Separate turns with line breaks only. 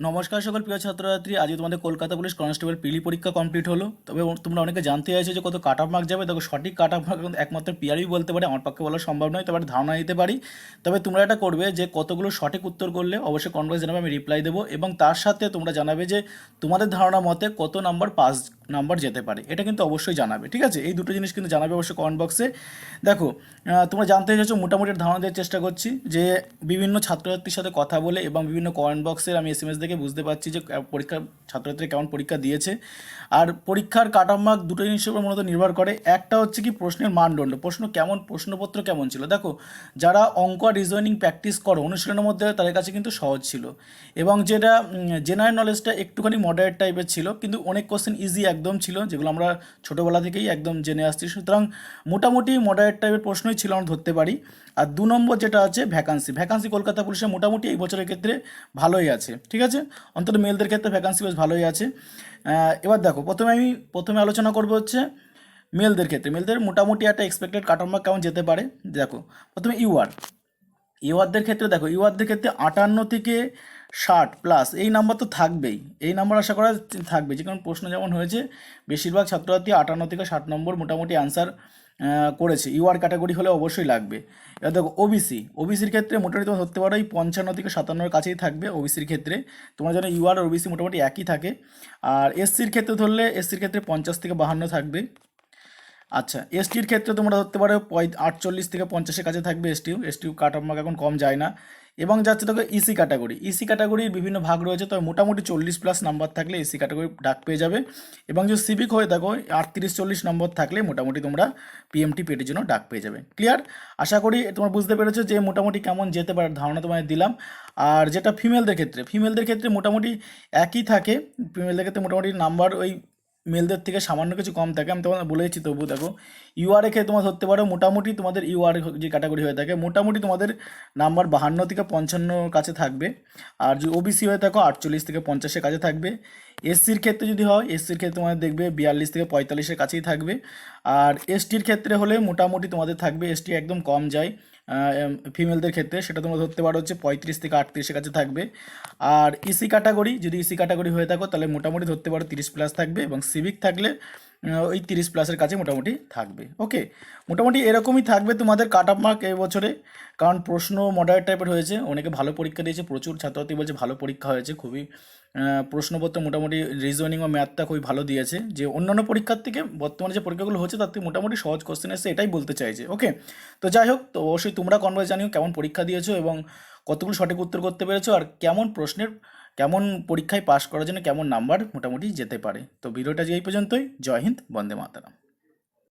নমস্কার সকল প্রিয় ছাত্রছাত্রী, আজকে তোমাদের কলকাতা পুলিশ কনস্টেবল পিলি পরীক্ষা কমপ্লিট হলো। তবে তোমরা অনেকে জানতে চাইছো যে কত কাট অফ মার্ক যাবে। দেখো, সঠিক কাট অফ মার্ক একমাত্র পিআরই বলতে পারে, আমার পক্ষে বলা সম্ভব নয়, তবে ধারণা দিতে পারি। তবে তোমরা এটা করবে যে কতগুলো সঠিক উত্তর করলে অবশ্যই কনভার্স জানাবে, আমি রিপ্লাই দেবো এবং তার সাথে তোমরা জানাবে যে তোমাদের ধারণা মতে কত নাম্বার পাস নাম্বার যেতে পারে। এটা কিন্তু অবশ্যই জানাবে ঠিক আছে? এই দুটো জিনিস কিন্তু জানাবে অবশ্যই কমেন্ট বক্সে দেখো তোমরা জানতে চাইছো মোটামুটি ধারণা দেওয়ার চেষ্টা করছি যে বিভিন্ন ছাত্রছাত্রীর সাথে কথা বলে এবং বিভিন্ন কমেন্ট বক্সের আমি এস এম এস দেখে বুঝতে পারছি যে আহ, পরীক্ষা ছাত্রছাত্রী কেমন পরীক্ষা দিয়েছে। আর পরীক্ষার কাট অফ মার্ক দুটো জিনিসের উপর মূলত নির্ভর করে। একটা হচ্ছে কি প্রশ্নের মানদণ্ড প্রশ্ন কেমন প্রশ্নপত্র কেমন ছিল? দেখো যারা অঙ্ক আর রিজনিং প্র্যাকটিস করো অনুশীলনের মধ্যে তাদের কাছে কিন্তু সহজ ছিল। এবং যেটা জেনারেল নলেজটা একটুখানি মডারেট টাইপের ছিল কিন্তু অনেক কোশ্চেন ইজি একদম ছিল, যেগুলো আমরা ছোটোবেলা থেকেই একদম জেনে আসছি। সুতরাং মোটামুটি মডারেট টাইপের প্রশ্নই ছিল, আমরা ধরতে পারি। আর দু নম্বর যেটা আছে ভ্যাকান্সি ভ্যাকান্সি কলকাতা পুলিশের মোটামুটি এই বছরের ক্ষেত্রে ভালোই আছে, ঠিক আছে? অন্তত মেলদের ক্ষেত্রে ভ্যাকান্সি বেশ ভালোই আছে। এবার দেখো, প্রথমে আমি, প্রথমে আলোচনা করব হচ্ছে মেলদের ক্ষেত্রে। মেলদের মোটামুটি একটা এক্সপেক্টেড কাট অফ মার্ক কেমন যেতে পারে? দেখো, প্রথমে ইউআর ইউআরদের ক্ষেত্রে দেখো, ইউআরদের ক্ষেত্রে আটান্ন থেকে ষাট প্লাস এই নাম্বার তো থাকবেই। এই নাম্বার আশা করা থাকবে। যে কারণ প্রশ্ন যেমন হয়েছে, বেশিরভাগ ছাত্রছাত্রী আটান্ন থেকে ষাট নম্বর মোটামুটি আনসার করেছে। ইউআর ক্যাটাগরি হলে অবশ্যই লাগবে। এবার দেখো ওবিসি ওবিসির ক্ষেত্রে মোটামুটি তোমার ধরতে পারো, এই পঞ্চান্ন থেকে সাতান্নর কাছেই থাকবে ওবিসির ক্ষেত্রে। তোমার জানো ইউআর আর ওবিসি মোটামুটি একই থাকে। আর এসসির ক্ষেত্রে ধরলে এসসির ক্ষেত্রে পঞ্চাশ থেকে বাহান্ন থাকবে। আচ্ছা এসটির ক্ষেত্রে তোমরা ধরতে পারো আটচল্লিশ থেকে পঞ্চাশের কাছে থাকবে এসটিউ এসটিউ কাট অফ এখন কম যায় না। এবং যাচ্ছে তোকে ইসি ক্যাটাগরি ইসি ক্যাটাগরির বিভিন্ন ভাগ রয়েছে, তবে মোটামুটি চল্লিশ প্লাস নাম্বার থাকলে এসি ক্যাটাগরি ডাক পেয়ে যাবে। এবং যদি সিভিক হয়ে থাকো, আটত্রিশ, চল্লিশ নম্বর থাকলে মোটামুটি তোমরা পিএমটি পেটের জন্য ডাক পেয়ে যাবে। ক্লিয়ার আশা করি তোমরা বুঝতে পেরেছ যে মোটামুটি কেমন যেতে পারে, ধারণা তোমায় দিলাম। আর যেটা ফিমেলদের ক্ষেত্রে ফিমেলদের ক্ষেত্রে মোটামুটি একই থাকে। ফিমেলদের ক্ষেত্রে মোটামুটি নাম্বার ওই মেলদের থেকে সামান্য কিছু কম থাকে। আমি তোমাদের বলেছি তবু দেখো ইউআরএ খেয়ে তোমরা ধরতে পারো, মোটামুটি তোমাদের ইউআর যে ক্যাটাগরি হয়ে থাকে, মোটামুটি তোমাদের নাম্বার বাহান্ন থেকে পঞ্চান্ন কাছে থাকবে। আর যদি ওবিসি হয়ে থাকো, আটচল্লিশ থেকে পঞ্চাশের কাছে থাকবে। এসসির ক্ষেত্রে যদি হয় এসসির ক্ষেত্রে তোমাদের দেখবে বিয়াল্লিশ থেকে পঁয়তাল্লিশের কাছেই থাকবে। আর এসটির ক্ষেত্রে হলে মোটামুটি তোমাদের থাকবে এসটি একদম কম যায়। ফিমেলদের ক্ষেত্রে সেটা তোমরা ধরতে পারো হচ্ছে পঁয়ত্রিশ থেকে আটত্রিশের কাছে থাকবে। আর ইসি ক্যাটাগরি যদি ইসি ক্যাটাগরি হয়ে থাকো, তাহলে মোটামুটি ধরতে পারো তিরিশ প্লাস থাকবে এবং সিভিক থাকলে ওই তিরিশ প্লাসের কাছে মোটামুটি থাকবে। ওকে মোটামুটি এরকমই থাকবে তোমাদের কাট অফ মার্ক এই বছরে। কারণ প্রশ্ন মডারেট টাইপের হয়েছে, অনেকে ভালো পরীক্ষা দিয়েছে, প্রচুর ছাত্রছাত্রী বলছে ভালো পরীক্ষা হয়েছে, খুবই প্রশ্নপত্র মোটামুটি রিজনিং ও ম্যাথটা খুবই ভালো দিয়েছে। যে অন্যান্য পরীক্ষার থেকে বর্তমানে যে পরীক্ষাগুলো হচ্ছে, তার থেকে মোটামুটি সহজ কোশ্চেন এসে এটাই বলতে চাইছে। ওকে তো যাই হোক, তো অবশ্যই তোমরা কনভার্স জানিও, কেমন পরীক্ষা দিয়েছ এবং কতগুলো সঠিক উত্তর করতে পেরেছ আর কেমন প্রশ্নের, কেমন পরীক্ষায় পাশ করার জন্য কেমন নাম্বার মোটামুটি যেতে পারে। তো ভিডিওটা যে এই পর্যন্তই, জয় হিন্দ, বন্দে মাতারাম।